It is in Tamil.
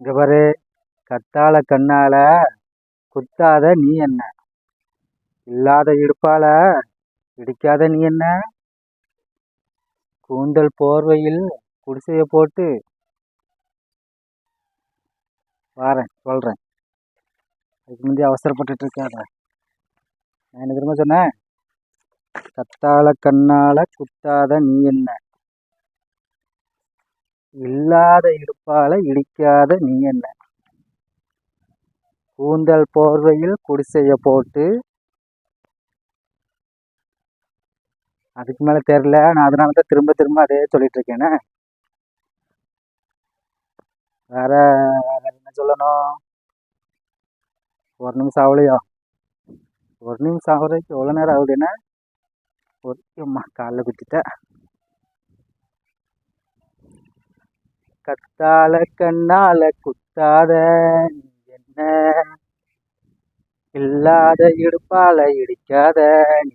இங்கே பாரு கத்தால கண்ணால குத்தாத நீ என்ன? இல்லாத இடுப்பால இடிக்காத நீ என்ன? கூந்தல் போர்வையில் குடிசையை போட்டு வாரேன் சொல்கிறேன் அதுக்கு முந்தைய அவசரப்பட்டுட்டு இருக்காத. நான் என்ன திரும்ப சொன்னேன்? கத்தால கண்ணால குத்தாத நீ என்ன? இல்லாத இடுப்பால இடிக்காத நீ என்ன? கூந்தல் போர்வையில் குடிசைய போட்டு. அதுக்கு மேல தெரியல. நான் அதனால தான் திரும்ப திரும்ப அதே சொல்லிட்டு இருக்கேனே. வேற வேற என்ன சொல்லணும்? ஒரு நிமிஷம் ஆகலையோ ஒரு நிமிஷம் ஆகுறதுக்கு எவ்வளோ நேரம் ஆகுதுன்னா? ஒரு காலைல காலில் குத்திட்டேன். கத்தால கண்ணால குத்தாத நீ என்ன? இல்லாத இடுப்பால இடிக்காத நீ